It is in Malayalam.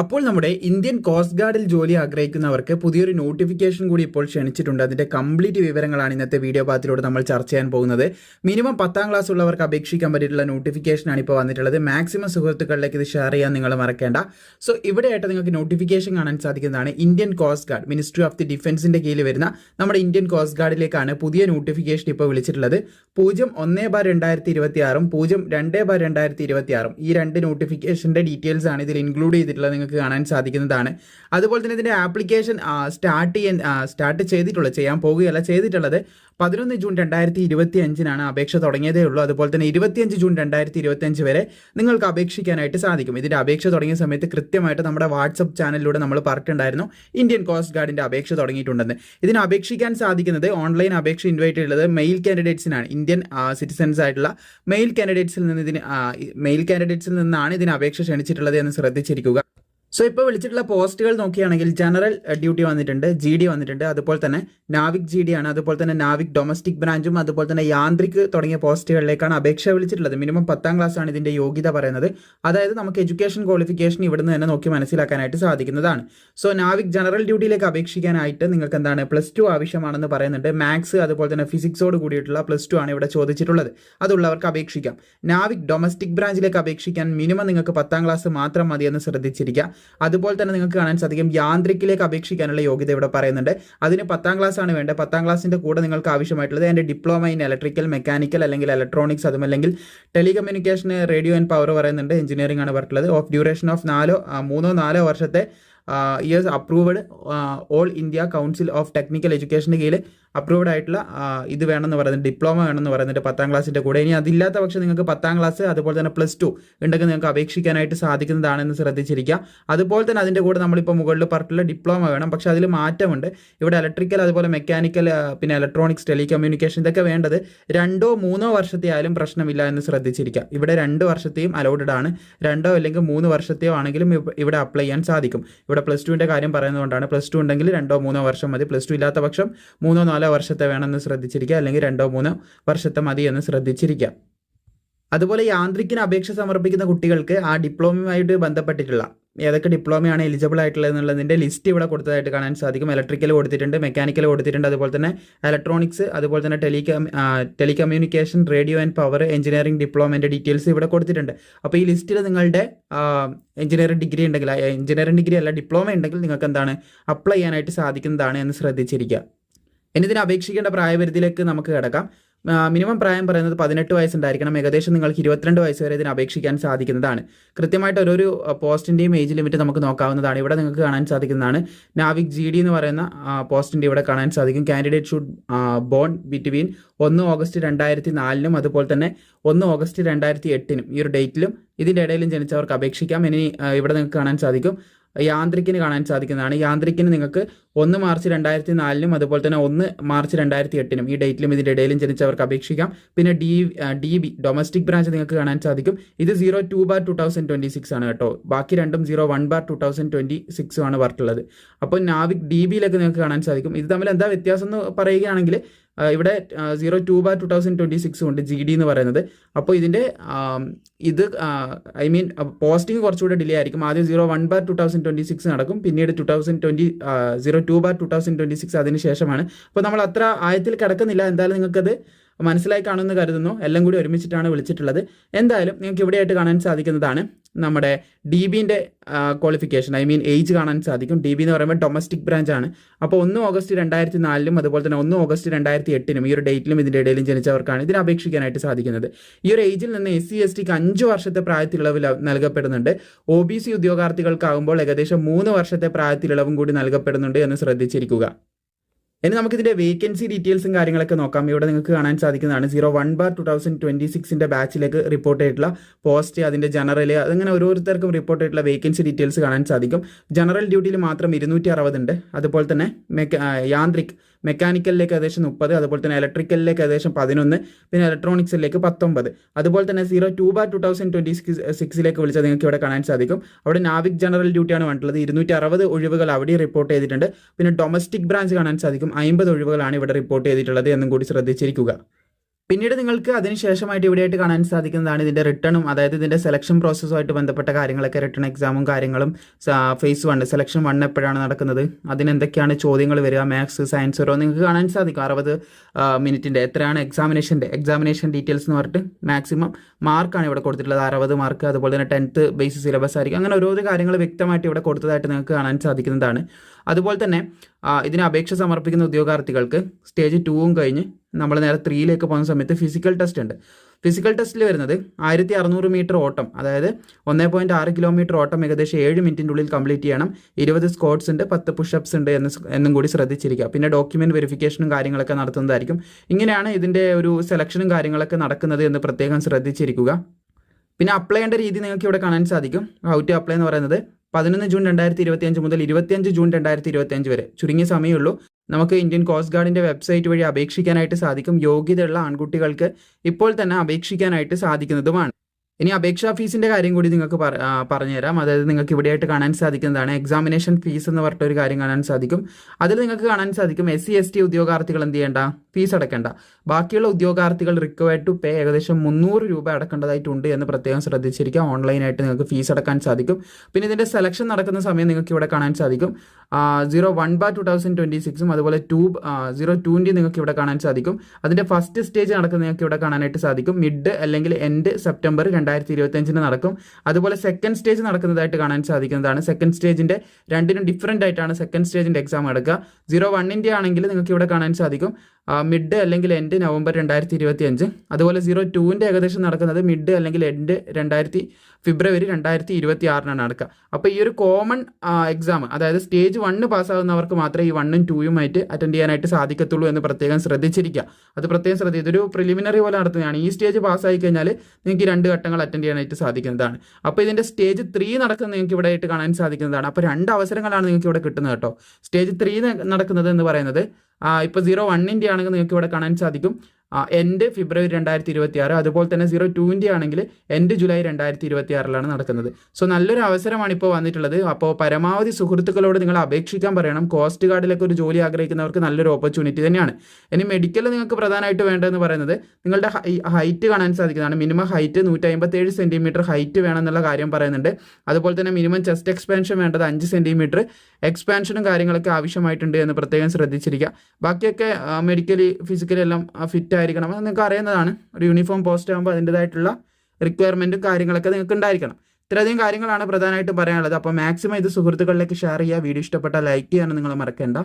അപ്പോൾ നമ്മുടെ ഇന്ത്യൻ കോസ്റ്റ് ഗാർഡിൽ ജോലി ആഗ്രഹിക്കുന്നവർക്ക് പുതിയൊരു നോട്ടിഫിക്കേഷൻ കൂടി ഇപ്പോൾ ക്ഷണിച്ചിട്ടുണ്ട്. അതിന്റെ കംപ്ലീറ്റ് വിവരങ്ങളാണ് ഇന്നത്തെ വീഡിയോ പാത്തിലൂടെ നമ്മൾ ചർച്ച ചെയ്യാൻ പോകുന്നത്. മിനിമം പത്താം ക്ലാസ് ഉള്ളവർക്ക് അപേക്ഷിക്കാൻ പറ്റിയിട്ടുള്ള നോട്ടിഫിക്കേഷനാണ് ഇപ്പോൾ വന്നിട്ടുള്ളത്. മാക്സിമം സുഹൃത്തുക്കളിലേക്ക് ഇത് ഷെയർ ചെയ്യാൻ നിങ്ങൾ മറക്കേണ്ട. സോ ഇവിടെയായിട്ട് നിങ്ങൾക്ക് നോട്ടിഫിക്കേഷൻ കാണാൻ സാധിക്കുന്നതാണ് Indian coast guard ministry of the ഡിഫൻസിന്റെ കീഴിൽ വരുന്ന നമ്മുടെ ഇന്ത്യൻ കോസ്റ്റ് ഗാർഡിലേക്കാണ് പുതിയ നോട്ടിഫിക്കേഷൻ ഇപ്പോൾ വിളിച്ചിട്ടുള്ളത്. പൂജ്യം ഒന്ന് ബാർ രണ്ടായിരത്തി ഇരുപത്തി ആറും പൂജ്യം രണ്ട് ബാർ രണ്ടായിരത്തി ഇരുപത്തി ആറും ഈ രണ്ട് നോട്ടിഫിക്കേഷന്റെ ഡീറ്റെയിൽസ് ആണ് ഇതിൽ ഇൻക്ലൂഡ് ചെയ്തിട്ടുള്ളത്. നിങ്ങൾക്ക് കാണാൻ സാധിക്കുന്നതാണ്. അതുപോലെ തന്നെ ഇതിന്റെ ആപ്ലിക്കേഷൻ സ്റ്റാർട്ട് ചെയ്യാൻ സ്റ്റാർട്ട് ചെയ്തിട്ടുള്ളത് ചെയ്യാൻ പോവുകയല്ല ചെയ്തിട്ടുള്ളത് പതിനൊന്ന് ജൂൺ രണ്ടായിരത്തി ഇരുപത്തി അഞ്ചിനാണ് അപേക്ഷ തുടങ്ങിയതേ ഉള്ളൂ. അതുപോലെ തന്നെ ഇരുപത്തിയഞ്ച് ജൂൺ രണ്ടായിരത്തി ഇരുപത്തി അഞ്ച് വരെ നിങ്ങൾക്ക് അപേക്ഷിക്കാനായിട്ട് സാധിക്കും. ഇതിന്റെ അപേക്ഷ തുടങ്ങിയ സമയത്ത് കൃത്യമായിട്ട് നമ്മുടെ വാട്സപ്പ് ചാനലിലൂടെ നമ്മൾ പറഞ്ഞിട്ടുണ്ടായിരുന്നു ഇന്ത്യൻ കോസ്റ്റ് ഗാർഡിന്റെ അപേക്ഷ തുടങ്ങിയിട്ടുണ്ടെന്ന്. ഇതിന് അപേക്ഷിക്കാൻ സാധിക്കുന്നത് ഓൺലൈൻ അപേക്ഷ ഇൻവൈറ്റ് ഉള്ളത് മെയിൽ കാൻഡിഡേറ്റ്സിനാണ്. ഇന്ത്യൻ സിറ്റിസൻസ് ആയിട്ടുള്ള മെയിൽ കാൻഡിഡേറ്റ്സിൽ നിന്ന് ഇതിന് മെയിൽ കാൻഡിഡേറ്റ്സിൽ നിന്നാണ് ഇതിന് അപേക്ഷ ക്ഷണിച്ചിട്ടുള്ളത് എന്ന് ശ്രദ്ധിച്ചിരിക്കുക. സോ ഇപ്പോൾ വിളിച്ചിട്ടുള്ള പോസ്റ്റുകൾ നോക്കുകയാണെങ്കിൽ ജനറൽ ഡ്യൂട്ടി വന്നിട്ടുണ്ട് ജി ഡി വന്നിട്ടുണ്ട് അതുപോലെ തന്നെ നാവിക് ജി ഡി ആണ് അതുപോലെ തന്നെ നാവിക് ഡൊമസ്റ്റിക് ബ്രാഞ്ചും അതുപോലെ തന്നെ യാന്ത്രിക് തുടങ്ങിയ പോസ്റ്റുകളിലേക്കാണ് അപേക്ഷ വിളിച്ചിട്ടുള്ളത്. മിനിമം പത്താം ക്ലാസ് ആണ് ഇതിന്റെ യോഗ്യത പറയുന്നത്. അതായത് നമുക്ക് എഡ്യൂക്കേഷൻ ക്വാളിഫിക്കേഷൻ ഇവിടുന്ന് തന്നെ നോക്കി മനസ്സിലാക്കാനായിട്ട് സാധിക്കുന്നതാണ്. സോ നാവിക് ജനറൽ ഡ്യൂട്ടിയിലേക്ക് അപേക്ഷിക്കാനായിട്ട് നിങ്ങൾക്ക് എന്താണ് പ്ലസ് ടു ആവശ്യമാണെന്ന് പറയുന്നുണ്ട്. മാത്സ് അതുപോലെ തന്നെ ഫിസിക്സോട് കൂടിയിട്ടുള്ള പ്ലസ് ടു ആണ് ഇവിടെ ചോദിച്ചിട്ടുള്ളത്. അതുള്ളവർക്ക് അപേക്ഷിക്കാം. നാവിക് ഡൊമസ്റ്റിക് ബ്രാഞ്ചിലേക്ക് അപേക്ഷിക്കാൻ മിനിമം നിങ്ങൾക്ക് പത്താം ക്ലാസ് മാത്രം മതിയെന്ന് ശ്രദ്ധിച്ചിരിക്കുക. അതുപോലെ തന്നെ നിങ്ങൾക്ക് കാണാൻ സാധിക്കും യാന്ത്രിക്കിലേക്ക് അപേക്ഷിക്കാനുള്ള യോഗ്യത ഇവിടെ പറയുന്നുണ്ട്. അതിന് പത്താം ക്ലാസ് ആണ് വേണ്ടത്. പത്താം ക്ലാസ്സിന്റെ കൂടെ നിങ്ങൾക്ക് ആവശ്യമായിട്ടുള്ളത് എന്റെ ഡിപ്ലോമ ഇൻ ഇലക്ട്രിക്കൽ മെക്കാനിക്കൽ അല്ലെങ്കിൽ ഇലക്ട്രോണിക്സ് അതുമല്ലെങ്കിൽ ടെലികമ്മ്യൂണിക്കേഷൻ റേഡിയോ ആൻഡ് പവർ പറയുന്നുണ്ട്. എഞ്ചിനീയറിംഗ് ആണ് പറഞ്ഞിട്ടുള്ളത്. ഓഫ് ഡ്യൂറേഷൻ ഓഫ് നാലോ മൂന്നോ നാലോ വർഷത്തെ years approved all India council of technical എഡ്യൂക്കേഷന്റെ കീഴിൽ അപ്രൂവ്ഡ് ആയിട്ടുള്ള ഇത് വേണമെന്ന് പറയുന്നത് ഡിപ്ലോമ വേണമെന്ന് പറയുന്നുണ്ട് പത്താം ക്ലാസ്സിന്റെ കൂടെ. ഇനി അതില്ലാത്ത പക്ഷേ നിങ്ങൾക്ക് പത്താം ക്ലാസ് അതുപോലെ തന്നെ പ്ലസ് ടു ഉണ്ടെങ്കിൽ നിങ്ങൾക്ക് അപേക്ഷിക്കാനായിട്ട് സാധിക്കുന്നതാണെന്ന് ശ്രദ്ധിച്ചിരിക്കുക. അതുപോലെ തന്നെ അതിന്റെ കൂടെ നമ്മളിപ്പോൾ മുകളിൽ പറഞ്ഞിട്ടുള്ള ഡിപ്ലോമ വേണം. പക്ഷേ അതിൽ മാറ്റമുണ്ട്. ഇവിടെ ഇലക്ട്രിക്കൽ അതുപോലെ മെക്കാനിക്കൽ പിന്നെ ഇലക്ട്രോണിക്സ് ടെലി കമ്മ്യൂണിക്കേഷൻ ഇതൊക്കെ വേണ്ടത് രണ്ടോ മൂന്നോ വർഷത്തെ ആയാലും പ്രശ്നമില്ല എന്ന് ശ്രദ്ധിച്ചിരിക്കുക. ഇവിടെ രണ്ട് വർഷത്തെയും അലൗഡഡ് ആണ്. രണ്ടോ അല്ലെങ്കിൽ മൂന്ന് വർഷത്തെയോ ആണെങ്കിലും ഇവിടെ അപ്ലൈ ചെയ്യാൻ സാധിക്കും. ഇവിടെ പ്ലസ് ടുവിന്റെ കാര്യം പറയുന്നതുകൊണ്ടാണ് പ്ലസ് ടു ഉണ്ടെങ്കിൽ രണ്ടോ മൂന്നോ വർഷം മതി. പ്ലസ് ടു ഇല്ലാത്ത പക്ഷം മൂന്നോ നാലോ വർഷത്തെ വേണമെന്ന് ശ്രദ്ധിച്ചിരിക്കുക. അല്ലെങ്കിൽ രണ്ടോ മൂന്നോ വർഷത്തെ മതി എന്ന് ശ്രദ്ധിച്ചിരിക്കുക. അതുപോലെ യാന്ത്രിക്കിന് അപേക്ഷ സമർപ്പിക്കുന്ന കുട്ടികൾക്ക് ആ ഡിപ്ലോമയുമായിട്ട് ബന്ധപ്പെട്ടിട്ടുള്ള ഏതൊക്കെ ഡിപ്ലോമയാണ് എലിജിബിൾ ആയിട്ടുള്ളത് എന്നുള്ളതിന്റെ ലിസ്റ്റ് ഇവിടെ കൊടുത്തതായിട്ട് കാണാൻ സാധിക്കും. ഇലക്ട്രിക്കൽ കൊടുത്തിട്ടുണ്ട് മെക്കാനിക്കൽ കൊടുത്തിട്ടുണ്ട് അതുപോലെ തന്നെ ഇലക്ട്രോണിക്സ് അതുപോലെ തന്നെ tele telecommunication radio and power engineering ഡിപ്ലോമേന്റെ details ഇവിടെ കൊടുത്തിട്ടുണ്ട്. അപ്പോൾ ഈ ലിസ്റ്റിൽ നിങ്ങളുടെ എഞ്ചിനീയറിംഗ് ഡിഗ്രി ഉണ്ടെങ്കിൽ എഞ്ചിനീയറിംഗ് ഡിഗ്രി അല്ല ഡിപ്ലോമ ഉണ്ടെങ്കിൽ നിങ്ങൾക്ക് എന്താണ് അപ്ലൈ ചെയ്യാനായിട്ട് സാധിക്കുന്നതാണ് എന്ന് ശ്രദ്ധിച്ചിരിക്കുക. ഇനി ഇതിന് അപേക്ഷിക്കേണ്ട പ്രായപരിധിയിലേക്ക് നമുക്ക് കിടക്കാം. മിനിമം പ്രായം പറയുന്നത് പതിനെട്ട് വയസ്സുണ്ടായിരിക്കണം. ഏകദേശം നിങ്ങൾക്ക് ഇരുപത്തിരണ്ട് വയസ്സ് വരെ ഇതിന് അപേക്ഷിക്കാൻ സാധിക്കുന്നതാണ്. കൃത്യമായിട്ട് ഓരോരു പോസ്റ്റിന്റെയും ഏജ് ലിമിറ്റ് നമുക്ക് നോക്കാവുന്നതാണ്. ഇവിടെ നിങ്ങൾക്ക് കാണാൻ സാധിക്കുന്നതാണ്. നാവിക് ജി ഡി എന്ന് പറയുന്ന പോസ്റ്റിന്റെ ഇവിടെ കാണാൻ സാധിക്കും. കാൻഡിഡേറ്റ് ഷുഡ് ബോൺ ബിറ്റ്വീൻ ഒന്ന് ഓഗസ്റ്റ് രണ്ടായിരത്തി നാലിനും അതുപോലെ തന്നെ ഒന്ന് ഓഗസ്റ്റ് രണ്ടായിരത്തി എട്ടിനും ഈ ഒരു ഡേറ്റിലും ഇതിന്റെ ഇടയിലും ജനിച്ചവർക്ക് അപേക്ഷിക്കാം. ഇനി ഇവിടെ നിങ്ങൾക്ക് കാണാൻ സാധിക്കും. യാന്ത്രിക്കിന് കാണാൻ സാധിക്കുന്നതാണ്. യാന്ത്രിക്കിന് നിങ്ങൾക്ക് ഒന്ന് മാർച്ച് രണ്ടായിരത്തി നാലിനും അതുപോലെ തന്നെ ഒന്ന് മാർച്ച് രണ്ടായിരത്തി എട്ടിനും ഈ ഡേറ്റിലും ഇതിന്റെ ഇടയിലും ജനിച്ചവർക്ക് അപേക്ഷിക്കാം. പിന്നെ D D B domestic branch നിങ്ങൾക്ക് കാണാൻ സാധിക്കും. ഇത് zero two bar two thousand twenty six ആണ് കേട്ടോ. ബാക്കി രണ്ടും zero one bar two thousand twenty സിക്സും ആണ് വർക്കുള്ളത്. അപ്പോൾ നാവിക് ഡി ബിയിലൊക്കെ നിങ്ങൾക്ക് കാണാൻ സാധിക്കും. ഇത് തമ്മിൽ എന്താ വ്യത്യാസം എന്ന് പറയുകയാണെങ്കിൽ ഇവിടെ zero two bar two thousand twenty six ഉണ്ട് ജി ഡി എന്ന് പറയുന്നത്. അപ്പോൾ ഇതിന്റെ ഇത് ഐ മീൻ പോസ്റ്റിംഗ് കുറച്ചുകൂടെ ഡിലേ ആയിരിക്കും. ആദ്യം zero one bar two thousand twenty six നടക്കും. പിന്നീട് two thousand twenty zero two bar two thousand twenty six അതിന് ശേഷമാണ്. അപ്പോൾ നമ്മൾ അത്ര ആയത്തിൽ കിടക്കുന്നില്ല. എന്തായാലും നിങ്ങൾക്കത് മനസ്സിലായി കാണുമെന്ന് കരുതുന്നു. എല്ലാം കൂടി ഒരുമിച്ചിട്ടാണ് വിളിച്ചിട്ടുള്ളത്. എന്തായാലും നിങ്ങൾക്ക് ഇവിടെയായിട്ട് കാണാൻ സാധിക്കുന്നതാണ് നമ്മുടെ ഡി ബിന്റെ ക്വാളിഫിക്കേഷൻ ഐ മീൻ ഏജ് കാണാൻ സാധിക്കും. ഡി ബി എന്ന് പറയുമ്പോൾ ഡൊമസ്റ്റിക് ബ്രാഞ്ച് ആണ്. അപ്പോൾ ഒന്ന് ഓഗസ്റ്റ് രണ്ടായിരത്തി നാലിലും അതുപോലെ തന്നെ ഒന്ന് ഓഗസ്റ്റ് രണ്ടായിരത്തി എട്ടിനും ഈ ഒരു ഡേറ്റിലും ഇതിന്റെ ഇടയിലും ജനിച്ചവർക്കാണ് ഇതിന് അപേക്ഷിക്കാനായിട്ട് സാധിക്കുന്നത്. ഈ ഒരു ഏജിൽ നിന്ന് എസ് സി എസ് ടിക്ക് അഞ്ച് വർഷത്തെ പ്രായത്തിലിളവ് നൽകപ്പെടുന്നുണ്ട്. ഒ ബി സി ഉദ്യോഗാർത്ഥികൾക്കാകുമ്പോൾ ഏകദേശം മൂന്ന് വർഷത്തെ പ്രായത്തിലിളവും കൂടി നൽകപ്പെടുന്നുണ്ട് എന്ന് ശ്രദ്ധിച്ചിരിക്കുക. ഇനി നമുക്കിതിന്റെ വേക്കൻസി ഡീറ്റെയിൽസും കാര്യങ്ങളൊക്കെ നോക്കാം. ഇവിടെ നിങ്ങൾക്ക് കാണാൻ സാധിക്കുന്നതാണ്. Zero one bar two thousand twenty സിക്സിന്റെ ബാച്ചിലേക്ക് റിപ്പോർട്ട് ചെയ്തിട്ടുള്ള പോസ്റ്റ് അതിന്റെ ജനറൽ അങ്ങനെ ഓരോരുത്തർക്കും റിപ്പോർട്ട് ചെയ്തിട്ടുള്ള വേക്കൻസി ഡീറ്റെയിൽസ് കാണാൻ സാധിക്കും. ജനറൽ ഡ്യൂട്ടിയിൽ മാത്രം ഇരുന്നൂറ്റി അറുപതുണ്ട് അതുപോലെ തന്നെ യാന്ത്രിക് മെക്കാനിക്കലിലേക്ക് ഏകദേശം മുപ്പത് അതുപോലെ തന്നെ ഇലക്ട്രിക്കലിലേക്ക് ഏകദേശം പതിനൊന്ന് പിന്നെ ഇലക്ട്രോണിക്സിലേക്ക് പത്തൊമ്പത്. അതുപോലെ തന്നെ zero two bar two thousand twenty six സിക്സിലേക്ക് വിളിച്ചാൽ നിങ്ങൾക്ക് ഇവിടെ കാണാൻ സാധിക്കും. അവിടെ നാവിക് ജനറൽ ഡ്യൂട്ടിയാണ് വന്നിട്ടുള്ളത്. ഇരുന്നൂറ്റി അറുപത് ഒഴിവുകൾ അവിടെ റിപ്പോർട്ട് ചെയ്തിട്ടുണ്ട്. പിന്നെ ഡൊമസ്റ്റിക് ബ്രാഞ്ച് കാണാൻ സാധിക്കും. അമ്പത് ഒഴിവുകളാണ് ഇവിടെ റിപ്പോർട്ട് ചെയ്തിട്ടുള്ളത് എന്നും കൂടി ശ്രദ്ധിച്ചിരിക്കുക. പിന്നീട് നിങ്ങൾക്ക് അതിനുശേഷമായിട്ട് ഇവിടെയായിട്ട് കാണാൻ സാധിക്കുന്നതാണ് ഇതിന്റെ റിട്ടേണും അതായത് ഇതിന്റെ സെലക്ഷൻ പ്രോസസ്സുമായിട്ട് ബന്ധപ്പെട്ട കാര്യങ്ങളൊക്കെ റിട്ടേൺ എക്സാമും കാര്യങ്ങളും ഫേസ് വൺ സെലക്ഷൻ വൺ എപ്പോഴാണ് നടക്കുന്നത്? അതിനെന്തൊക്കെയാണ് ചോദ്യങ്ങൾ വരിക? മാത്സ് സയൻസ് ഓരോ നിങ്ങൾക്ക് കാണാൻ സാധിക്കും. അറുപത് മിനിറ്റിന്റെ എത്രയാണ് എക്സാമിനേഷന്റെ എക്സാമിനേഷൻ ഡീറ്റെയിൽസ് എന്ന് പറഞ്ഞിട്ട് മാക്സിമം മാർക്കാണ് ഇവിടെ കൊടുത്തിട്ടുള്ളത്. അറുപത് മാർക്ക് അതുപോലെ തന്നെ ടെൻത്ത് ബേസ് സിലബസ് ആയിരിക്കും. അങ്ങനെ ഓരോ കാര്യങ്ങൾ വ്യക്തമായിട്ട് ഇവിടെ കൊടുത്തതായിട്ട് നിങ്ങൾക്ക് കാണാൻ സാധിക്കുന്നതാണ്. അതുപോലെ തന്നെ ഇതിനെ അപേക്ഷ സമർപ്പിക്കുന്ന ഉദ്യോഗാർത്ഥികൾക്ക് സ്റ്റേജ് ടൂവും കഴിഞ്ഞ് നമ്മൾ നേരെ ത്രീയിലേക്ക് പോകുന്ന സമയത്ത് ഫിസിക്കൽ ടെസ്റ്റ് ഉണ്ട്. ഫിസിക്കൽ ടെസ്റ്റിൽ വരുന്നത് ആയിരത്തി അറുന്നൂറ് മീറ്റർ ഓട്ടം അതായത് ഒന്നേ പോയിന്റ് ആറ് കിലോമീറ്റർ ഓട്ടം ഏകദേശം ഏഴ് മിനിറ്റിന്റെ ഉള്ളിൽ കംപ്ലീറ്റ് ചെയ്യണം. ഇരുപത് സ്കോട്ട്സ് ഉണ്ട് പത്ത് പുഷപ്സ് ഉണ്ട് എന്ന് എന്നും കൂടി ശ്രദ്ധിച്ചിരിക്കുക. പിന്നെ ഡോക്യുമെന്റ് വെരിഫിക്കേഷനും കാര്യങ്ങളൊക്കെ നടത്തുന്നതായിരിക്കും. ഇങ്ങനെയാണ് ഇതിന്റെ ഒരു സെലക്ഷനും കാര്യങ്ങളൊക്കെ നടക്കുന്നത് എന്ന് പ്രത്യേകം ശ്രദ്ധിച്ചിരിക്കുക. പിന്നെ അപ്ലൈ ചെയ്യേണ്ട രീതി നിങ്ങൾക്ക് ഇവിടെ കാണാൻ സാധിക്കും. ഹൗ ടു അപ്ലൈ എന്ന് പറയുന്നത് പതിനൊന്ന് ജൂൺ രണ്ടായിരത്തി ഇരുപത്തിയഞ്ച് മുതൽ ഇരുപത്തിയഞ്ച് ജൂൺ രണ്ടായിരത്തി ഇരുപത്തിയഞ്ച് വരെ. ചുരുങ്ങിയ സമയമുള്ളൂ. നമുക്ക് ഇന്ത്യൻ കോസ്റ്റ് ഗാർഡിന്റെ വെബ്സൈറ്റ് വഴി അപേക്ഷിക്കാനായിട്ട് സാധിക്കും. യോഗ്യതയുള്ള ആൺകുട്ടികൾക്ക് ഇപ്പോൾ തന്നെ അപേക്ഷിക്കാനായിട്ട് സാധിക്കുന്നതുമാണ്. ഇനി അപേക്ഷാ ഫീസിന്റെ കാര്യം കൂടി നിങ്ങൾക്ക് പറഞ്ഞു തരാം പറഞ്ഞുതരാം. അതായത് നിങ്ങൾക്ക് ഇവിടെയായിട്ട് കാണാൻ സാധിക്കുന്നതാണ്. എക്സാമിനേഷൻ ഫീസ് എന്ന് പറഞ്ഞിട്ട് ഒരു കാര്യം കാണാൻ സാധിക്കും. അതിൽ നിങ്ങൾക്ക് കാണാൻ സാധിക്കും. എസ് സി എസ് ടി ഉദ്യോഗാർത്ഥികൾ എന്ത് ചെയ്യേണ്ട? ഫീസ് അടയ്ക്കേണ്ട. ബാക്കിയുള്ള ഉദ്യോഗാർത്ഥികൾ റിക്വയർഡ് ടു പേ ഏകദേശം മുന്നൂറ് രൂപ അടക്കേണ്ടതായിട്ടുണ്ട് എന്ന് പ്രത്യേകം ശ്രദ്ധിച്ചിരിക്കുക. ഓൺലൈനായിട്ട് നിങ്ങൾക്ക് ഫീസ് അടക്കാൻ സാധിക്കും. പിന്നെ ഇതിന്റെ സെലക്ഷൻ നടക്കുന്ന സമയം നിങ്ങൾക്ക് ഇവിടെ കാണാൻ സാധിക്കും. Zero one bar two thousand twenty സിക്സും അതുപോലെ ടു സീറോ ടൂന്റെ നിങ്ങൾക്ക് ഇവിടെ കാണാൻ സാധിക്കും. അതിന്റെ ഫസ്റ്റ് സ്റ്റേജ് നടക്കുന്നത് നിങ്ങൾക്ക് ഇവിടെ കാണാനായിട്ട് സാധിക്കും. മിഡ് അല്ലെങ്കിൽ എൻഡ് സെപ്റ്റംബർ രണ്ടായിരത്തി ഇരുപത്തഞ്ചിന് നടക്കും. അതുപോലെ സെക്കൻഡ് സ്റ്റേജ് നടക്കുന്നതായിട്ട് കാണാൻ സാധിക്കുന്നതാണ്. സെക്കൻഡ് സ്റ്റേജിന്റെ രണ്ടിനും ഡിഫറന്റ് ആയിട്ടാണ് സെക്കൻഡ് സ്റ്റേജിന്റെ എക്സാം എടുക്കുക സീറോ വണ്ണിന്റെ ആണെങ്കിൽ നിങ്ങൾക്ക് ഇവിടെ കാണാൻ സാധിക്കും. മിഡ് അല്ലെങ്കിൽ എൻഡ് നവംബർ രണ്ടായിരത്തി ഇരുപത്തി അഞ്ച് അതുപോലെ സീറോ ടൂവിന്റെ ഏകദേശം നടക്കുന്നത് മിഡ് അല്ലെങ്കിൽ എൻഡ് രണ്ടായിരത്തി ഫെബ്രുവരി രണ്ടായിരത്തി ഇരുപത്തി ആറിനാണ് നടക്കുക. അപ്പോൾ ഈ ഒരു കോമൺ എക്സാം അതായത് സ്റ്റേജ് വണ്ണ് പാസ്സാകുന്നവർക്ക് മാത്രമേ ഈ വണ്ണും ടൂയുമായിട്ട് അറ്റൻഡ് ചെയ്യാനായിട്ട് സാധിക്കത്തുള്ളൂ എന്ന് പ്രത്യേകം ശ്രദ്ധിച്ചിരിക്കുക. അത് പ്രത്യേകം ശ്രദ്ധിക്കുക ഇതൊരു പ്രിലിമിനറി പോലെ നടത്തുന്നതാണ്. ഈ സ്റ്റേജ് പാസ്സായി കഴിഞ്ഞാൽ നിങ്ങൾക്ക് രണ്ട് ഘട്ടങ്ങൾ അറ്റൻഡ് ചെയ്യാനായിട്ട് സാധിക്കുന്നതാണ്. അപ്പോൾ ഇതിന്റെ സ്റ്റേജ് ത്രീ നടക്കുന്നത് നിങ്ങൾക്ക് ഇവിടെ ആയിട്ട് കാണാൻ സാധിക്കുന്നതാണ്. അപ്പോൾ രണ്ട് അവസരങ്ങളാണ് നിങ്ങൾക്ക് ഇവിടെ കിട്ടുന്നത് കേട്ടോ. സ്റ്റേജ് ത്രീ നടക്കുന്നത് എന്ന് പറയുന്നത് ഇപ്പോൾ സീറോ വണ്ണിന്റെ ആണെങ്കിൽ നിങ്ങൾക്ക് ഇവിടെ കാണാൻ സാധിക്കും. എൻഡ് ഫെബ്രുവരി രണ്ടായിരത്തി ഇരുപത്തി ആറ് അതുപോലെ തന്നെ സീറോ ടൂവിന്റെ ആണെങ്കിൽ എൻഡ് ജൂലൈ രണ്ടായിരത്തി ഇരുപത്തി ആറിലാണ് നടക്കുന്നത്. സോ നല്ലൊരു അവസരമാണ് ഇപ്പോൾ വന്നിട്ടുള്ളത്. അപ്പോൾ പരമാവധി സുഹൃത്തുക്കളോട് നിങ്ങൾ അപേക്ഷിക്കാൻ പറയണം. കോസ്റ്റ് ഗാർഡിലൊക്കെ ഒരു ജോലി ആഗ്രഹിക്കുന്നവർക്ക് നല്ലൊരു ഓപ്പർച്യൂണിറ്റി തന്നെയാണ്. ഇനി മെഡിക്കൽ നിങ്ങൾക്ക് പ്രധാനമായിട്ട് വേണ്ടതെന്ന് പറയുന്നത് നിങ്ങളുടെ ഹൈറ്റ് കാണാൻ സാധിക്കുന്നതാണ്. മിനിമം ഹൈറ്റ് നൂറ്റി അമ്പത്തേഴ് സെന്റിമീറ്റർ ഹൈറ്റ് വേണമെന്നുള്ള കാര്യം പറയുന്നുണ്ട്. അതുപോലെ തന്നെ മിനിമം ചെസ്റ്റ് എക്സ്പാൻഷൻ വേണ്ടത് അഞ്ച് സെന്റിമീറ്റർ എക്സ്പാൻഷനും കാര്യങ്ങളൊക്കെ ആവശ്യമായിട്ടുണ്ട് എന്ന് പ്രത്യേകം ശ്രദ്ധിച്ചിരിക്കുക. ബാക്കിയൊക്കെ മെഡിക്കലി ഫിസിക്കലി എല്ലാം ഫിറ്റ് ആയിരിക്കണം അത് നിങ്ങൾക്ക് അറിയുന്നതാണ്. ഒരു യൂണിഫോം പോസ്റ്റ് ആകുമ്പോൾ അതിന്റെതായിട്ടുള്ള റിക്വയർമെന്റും കാര്യങ്ങളൊക്കെ നിങ്ങൾക്ക് ഉണ്ടായിരിക്കണം. ഇത്രയധികം കാര്യങ്ങളാണ് പ്രധാനമായിട്ടും പറയാനുള്ളത്. അപ്പോൾ മാക്സിമം ഇത് സുഹൃത്തുക്കളിലേക്ക് ഷെയർ ചെയ്യുക. വീഡിയോ ഇഷ്ടപ്പെട്ടാൽ ലൈക്ക് ചെയ്യാനും നിങ്ങൾ മറക്കേണ്ട.